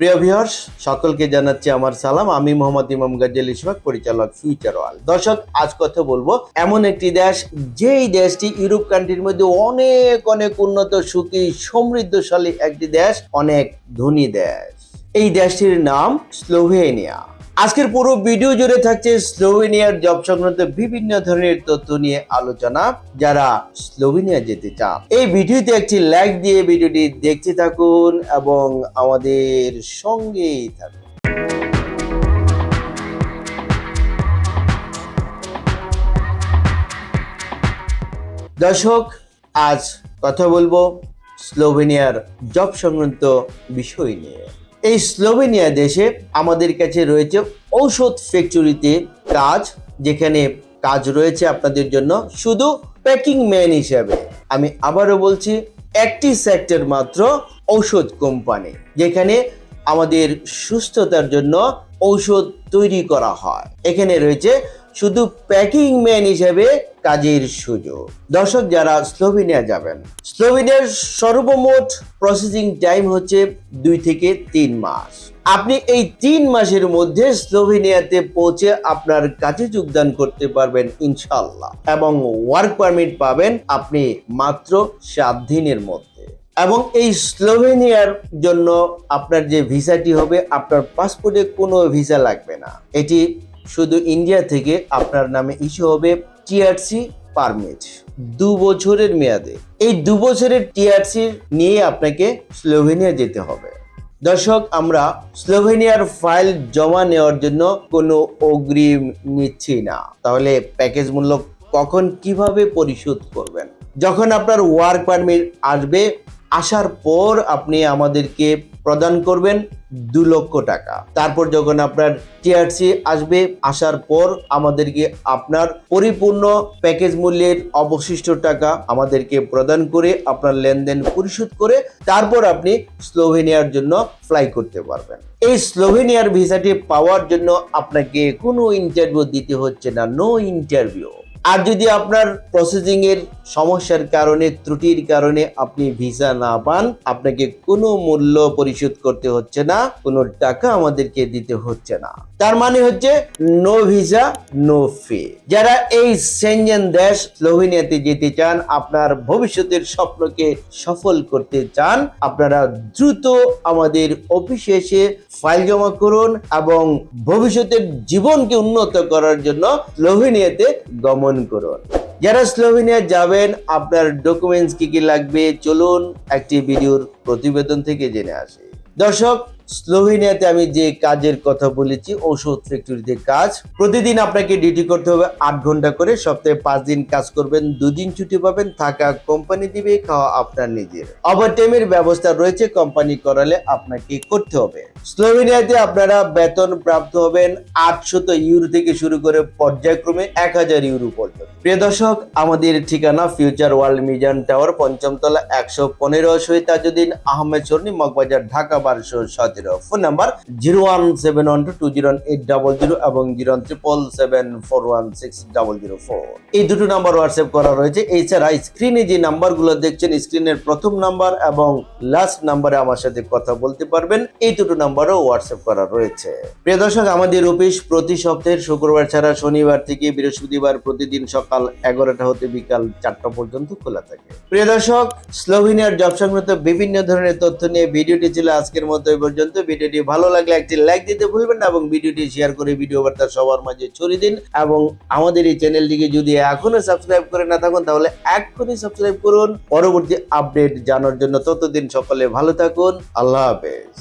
প্রিয় ভিউয়ার্স সকলকে জানাচ্ছি আমার সালাম। আমি মোহাম্মদ ইমাম গাজ্জাল ইসমাক, পরিচালক ফিউচার ওয়াল দর্শক, আজ কথা বলব এমন একটি দেশ, যেই দেশটি ইউরোপ কান্ট্রির মধ্যে অনেক অনেক উন্নত, সুখী, সমৃদ্ধশালী একটি দেশ, অনেক ধনী দেশ। এই দেশটির নাম স্লোভেনিয়া। আজকের পুরো ভিডিও জুড়ে থাকছে স্লোভেনিয়ার জব সংক্রান্ত বিভিন্ন ধরনের তথ্য নিয়ে আলোচনা। যারা স্লোভেনিয়া যেতে চান, এই ভিডিওতে একটি লাইক দিয়ে ভিডিওটি দেখতে থাকুন এবং আমাদের সঙ্গেই থাকুন। দর্শক, আজ কথা বলব স্লোভেনিয়ার জব সংক্রান্ত বিষয় নিয়ে। এই স্লোভেনিয়া দেশে আমাদের কাছে রয়েছে ঔষধ ফ্যাক্টরিতে কাজ, যেখানে কাজ রয়েছে আপনাদের জন্য শুধু প্যাকিং ম্যান হিসাবে। আমি আবারও বলছি, একটি সেক্টর মাত্র ঔষধ কোম্পানি যেখানে আমাদের সুস্থতার জন্য ঔষধ তৈরি করা হয়। এখানে রয়েছে শুধু প্যাকিং ম্যান হিসেবে কাজের সুযোগ। দর্শক, যারা স্লোভেনিয়া যাবেন, স্লোভেনিয়ার সর্বমোট প্রসেসিং টাইম হচ্ছে দুই থেকে তিন মাস। আপনি এই তিন মাসের মধ্যে স্লোভেনিয়াতে পৌঁছে আপনার কাজে যোগদান করতে পারবেন ইনশাল্লাহ এবং ওয়ার্ক পারমিট পাবেন আপনি মাত্র সাত দিনের মধ্যে। এবং এই স্লোভেনিয়ার জন্য আপনার যে ভিসাটি হবে, আপনার পাসপোর্টে কোনো ভিসা লাগবে না। এটি শুধু ইন্ডিয়া থেকে আপনার নামে ইস্যু হবে টিআরসি পারমিট। দু বছরের মেয়াদে। এই দু বছরের টিআরসি নিয়ে আপনাকে স্লোভেনিয়া যেতে হবে। দর্শক, আমরা স্লোভেনিয়ার ফাইল জমা নেওয়ার জন্য কোনো অগ্রিম নিচ্ছি না। তাহলে প্যাকেজ মূল্য কখন কীভাবে পরিশোধ করবেন? যখন আপনার ওয়ার্ক পারমিট আসবে, আসার পর আপনি আমাদেরকে প্রদান করবেন। দু লক্ষ টাকা। তারপর যখন আপনার টিআরসি আসবে, আসার পর আমাদেরকে আপনার পরিপূর্ণ প্যাকেজ মূল্যের অবশিষ্ট টাকা আমাদেরকে প্রদান করে আপনার লেনদেন পরিশোধ করে তারপর আপনি স্লোভেনিয়ার জন্য ফ্লাই করতে পারবেন। এই স্লোভেনিয়ার ভিসাটি পাওয়ার জন্য আপনাকে কোনো ইন্টারভিউ দিতে হচ্ছে না নো ইন্টারভিউ আর যদি আপনার প্রসেসিং এর সমস্যার কারণে, ত্রুটির কারণে আপনি ভিসা না পান, আপনাকে কোনো মূল্য পরিশোধ করতে হচ্ছে না, কোনো টাকা আমাদেরকে দিতে হচ্ছে না। তার মানে হচ্ছে নো ভিসা নো ফি যারা এই সেনজেন দেশ স্লোভেনিয়াতে যেতে চান, আপনার ভবিষ্যতের স্বপ্নকে সফল করতে চান, আপনারা দ্রুত আমাদের অফিসে এসে ফাইল জমা করুন এবং ভবিষ্যতের জীবনকে উন্নত করার জন্য স্লোভেনিয়াতে গমন করুন। যারা স্লোভেনিয়া যাবেন, আপনার ডকুমেন্টস কি কি লাগবে, চলুন একটি ভিডিওর প্রতিবেদন থেকে জেনে আসি। দর্শক স্লোভেনিয়াতে আমি যে কাজের কথা বলেছি, ঔষধ ফ্যাক্টরিতে কাজ। প্রতিদিন আপনাকে ডিউটি করতে হবে আট ঘণ্টা করে, সপ্তাহে পাঁচ দিন কাজ করবেন, দুদিন ছুটি পাবেন, থাকা কোম্পানি দিবে, খাওয়া আপনার নিজের। ওভার টাইমের ব্যবস্থা রয়েছে কোম্পানি করালে আপনাকে করতে হবে। স্লোভেনিয়াতে আপনারা বেতন প্রাপ্ত হবেন আটশত ইউরো থেকে শুরু করে পর্যায়ক্রমে এক হাজার ইউরো পর্যন্ত। প্রিয় দর্শক, আমাদের ঠিকানা ফিউচার ওয়ার্ল্ড মিজান টাওয়ার পঞ্চমতলা একশো পনেরো শহীদ তাজুদ্দিন আহমেদ সর্নি মগবাজার, ঢাকা বারোশো সতেরো phone number zero one seven one two two zero eight double zero এবং zero one triple seven four one six double zero four. এই দুটো নাম্বার হোয়াটসঅ্যাপ করা রয়েছে। এছাড়া স্ক্রিনে যে নাম্বারগুলো দেখছেন, স্ক্রিনের প্রথম নাম্বার এবং লাস্ট নাম্বারে আমার সাথে কথা বলতে পারবেন। এই দুটো নাম্বারও হোয়াটসঅ্যাপ করা রয়েছে। প্রিয় দর্শক, আমাদের অফিস প্রতি সপ্তাহের শুক্রবার ছাড়া শনিবার থেকে বৃহস্পতিবার প্রতিদিন সকাল এগারোটা হতে বিকাল চারটা পর্যন্ত খোলা থাকে। প্রিয় দর্শক, স্লোভেনিয়ার জব সংক্রান্ত বিভিন্ন ধরনের তথ্য নিয়ে ভিডিওটি ছিল আজকের মতো। এই পর্যন্ত ভিডিওটি ভালো লাগলে একটি লাইক দিতে ভুলবেন না এবং ভিডিওটি শেয়ার করে ভিডিও বার্তা সবার মাঝে ছড়িয়ে দিন এবং আমাদের এই চ্যানেলটিকে যদি এখনও সাবস্ক্রাইব করে না থাকুন, তাহলে এখনই সাবস্ক্রাইব করুন। পরবর্তী আপডেট জানার জন্য ততদিন সকলে ভালো থাকুন। আল্লাহ হাফেজ।